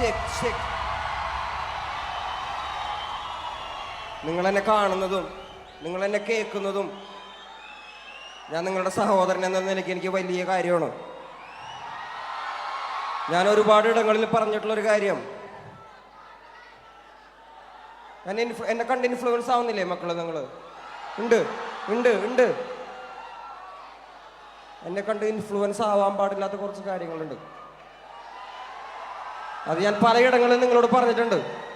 ഷെക് ഷെക് നിങ്ങൾ എന്നെ കാണുന്നതും നിങ്ങൾ എന്നെ കേൾക്കുന്നതും ഞാൻ നിങ്ങളുടെ സഹോദരൻ എന്ന നിലയ്ക്ക് എനിക്ക് വലിയ കാര്യമാണ്. ഞാൻ ഒരുപാട് ഇടങ്ങളിൽ പറഞ്ഞിട്ടുള്ളൊരു കാര്യം. ഞാൻ എന്നെ കണ്ട് ഇൻഫ്ലുവൻസ് ആവുന്നില്ലേ മക്കൾ നിങ്ങൾ ഉണ്ട് ഉണ്ട് ഉണ്ട്. എന്നെ കണ്ട് ഇൻഫ്ലുവൻസ് ആവാൻ പാടില്ലാത്ത കുറച്ച് കാര്യങ്ങളുണ്ട്. അത് ഞാൻ പലയിടങ്ങളിൽ നിങ്ങളോട് പറഞ്ഞിട്ടുണ്ട്.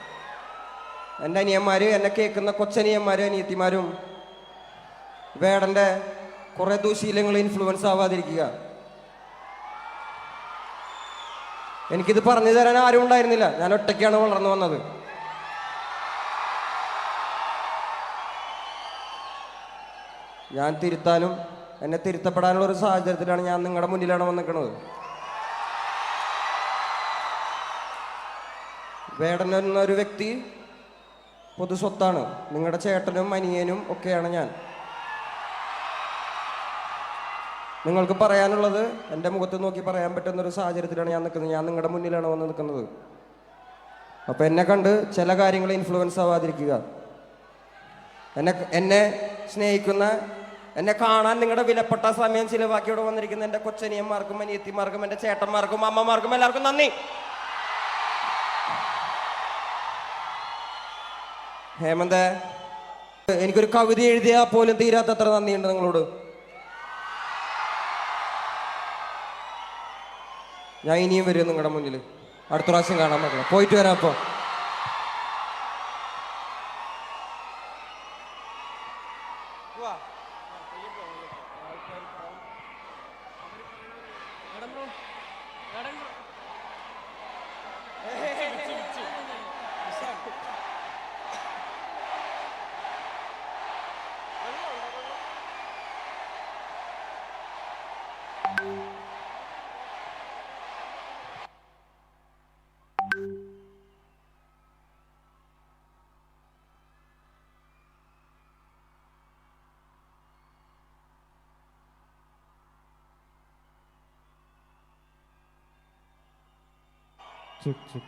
എന്റെ അനിയന്മാർ എന്നെ കേൾക്കുന്ന കൊച്ചനിയന്മാരും അനിയത്തിമാരും വേടന്റെ കുറേ ദുശീലങ്ങൾ ഇൻഫ്ലുവൻസ് ആവാതിരിക്കുക. എനിക്കിത് പറഞ്ഞു തരാൻ ആരും ഉണ്ടായിരുന്നില്ല. ഞാൻ ഒറ്റയ്ക്കാണ് വളർന്നു വന്നത്. ഞാൻ തിരുത്താനും എന്നെ തിരുത്തപ്പെടാനുള്ള ഒരു സാഹചര്യത്തിലാണ് ഞാൻ നിങ്ങളുടെ മുന്നിലാണ് വന്നിരിക്കുന്നത്. വേടൻ എന്നൊരു വ്യക്തി പൊതു സ്വത്താണ്. നിങ്ങളുടെ ചേട്ടനും അനിയനും ഒക്കെയാണ് ഞാൻ. നിങ്ങൾക്ക് പറയാനുള്ളത് എന്റെ മുഖത്ത് നോക്കി പറയാൻ പറ്റുന്ന ഒരു സാഹചര്യത്തിലാണ് ഞാൻ നിൽക്കുന്നത്. ഞാൻ നിങ്ങളുടെ മുന്നിലാണ് വന്ന് നിൽക്കുന്നത്. അപ്പോൾ എന്നെ കണ്ട് ചില കാര്യങ്ങൾ ഇൻഫ്ലുവൻസ് ആവാതിരിക്കുക. എന്നെ എന്നെ സ്നേഹിക്കുന്ന എന്നെ കാണാൻ നിങ്ങളുടെ വിലപ്പെട്ട സമയം ചിലവാക്കി വന്നിരിക്കുന്ന എന്റെ കൊച്ചനിയന്മാർക്കും അനിയത്തിമാർക്കും എന്റെ ചേട്ടന്മാർക്കും അമ്മമാർക്കും എല്ലാവർക്കും നന്ദി. ഹേമന്ത് എനിക്കൊരു കവിത എഴുതിയാൽ പോലും തീരാത്തത്ര നന്ദിയുണ്ട് നിങ്ങളോട്. ഞാൻ ഇനിയും വരും നിങ്ങളുടെ മുന്നിൽ അടുത്ത പ്രാവശ്യം കാണാൻ പറ്റില്ല പോയിട്ട് വരാം അപ്പോൾ ചെക്ക് ചെക്ക് çık.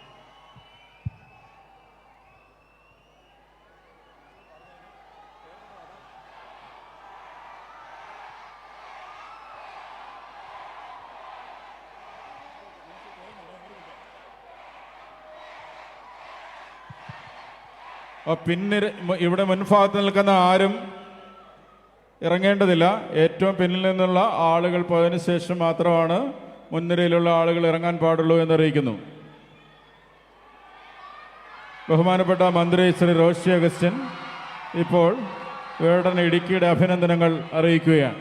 പിന്നെ ഇവിടെ മുൻഭാഗത്ത് നിൽക്കുന്ന ആരും ഇറങ്ങേണ്ടതില്ല ഏറ്റവും പിന്നിൽ നിന്നുള്ള ആളുകൾ പോയതിനു ശേഷം മാത്രമാണ് മുൻനിരയിലുള്ള ആളുകൾ ഇറങ്ങാൻ പാടുള്ളൂ എന്നറിയിക്കുന്നു ബഹുമാനപ്പെട്ട മന്ത്രി ശ്രീ റോഷി അഗസ്റ്റിൻ ഇപ്പോൾ വേടൻ ഇടുക്കിയുടെ അഭിനന്ദനങ്ങൾ അറിയിക്കുകയാണ്.